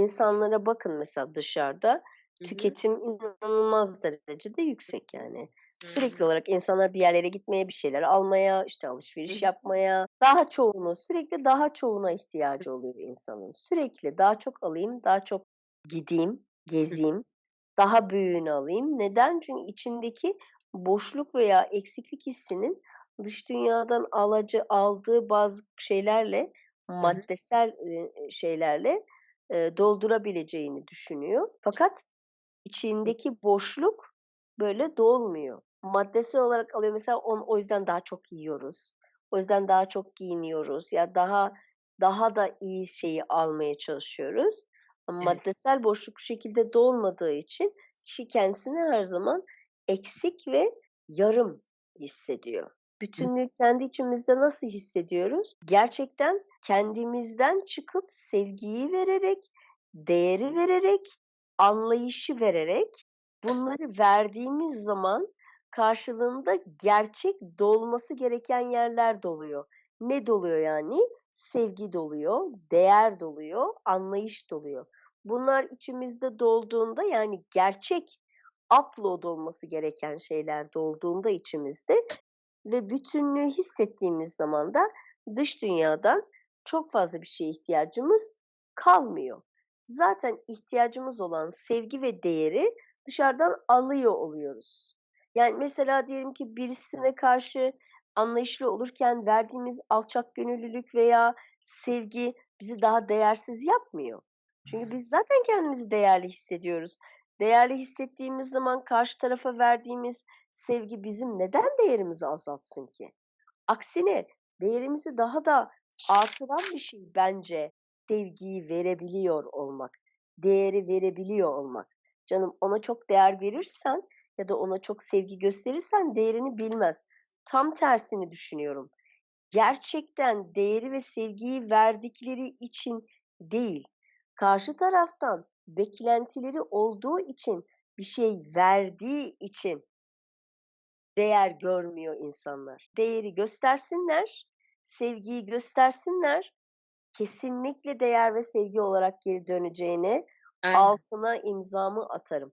insanlara bakın mesela dışarıda, tüketim inanılmaz derecede yüksek yani. Sürekli olarak insanlar bir yerlere gitmeye, bir şeyler almaya, işte alışveriş yapmaya, daha çoğunu, sürekli daha çoğuna ihtiyacı oluyor insanın. Sürekli daha çok alayım, daha çok gideyim, gezeyim, daha büyüğünü alayım. Neden? Çünkü içindeki boşluk veya eksiklik hissinin dış dünyadan alacı aldığı bazı şeylerle, maddesel, şeylerle, doldurabileceğini düşünüyor. Fakat içindeki boşluk böyle dolmuyor. Maddesel olarak alıyor mesela on o yüzden daha çok yiyoruz. O yüzden daha çok giyiniyoruz. Ya daha daha da iyi şeyi almaya çalışıyoruz. Ama Evet. maddesel boşluk bu şekilde dolmadığı için kişi kendisini her zaman eksik ve yarım hissediyor. Bütünlüğü kendi içimizde nasıl hissediyoruz? Gerçekten kendimizden çıkıp sevgiyi vererek, değeri vererek, anlayışı vererek, bunları verdiğimiz zaman karşılığında gerçek dolması gereken yerler doluyor. Ne doluyor yani? Sevgi doluyor, değer doluyor, anlayış doluyor. Bunlar içimizde dolduğunda yani gerçek upload olması gereken şeyler dolduğunda içimizde ve bütünlüğü hissettiğimiz zaman da dış dünyadan çok fazla bir şeye ihtiyacımız kalmıyor. Zaten ihtiyacımız olan sevgi ve değeri dışarıdan alıyor oluyoruz. Yani mesela diyelim ki birisine karşı anlayışlı olurken verdiğimiz alçakgönüllülük veya sevgi bizi daha değersiz yapmıyor. Çünkü biz zaten kendimizi değerli hissediyoruz. Değerli hissettiğimiz zaman karşı tarafa verdiğimiz sevgi bizim neden değerimizi azaltsın ki? Aksine değerimizi daha da artıran bir şey bence sevgiyi verebiliyor olmak, değeri verebiliyor olmak. Canım ona çok değer verirsen ya da ona çok sevgi gösterirsen değerini bilmez. Tam tersini düşünüyorum. Gerçekten değeri ve sevgiyi verdikleri için değil, karşı taraftan beklentileri olduğu için, bir şey verdiği için değer görmüyor insanlar. Değeri göstersinler, sevgiyi göstersinler, kesinlikle değer ve sevgi olarak geri döneceğine Aynen. altına imzamı atarım.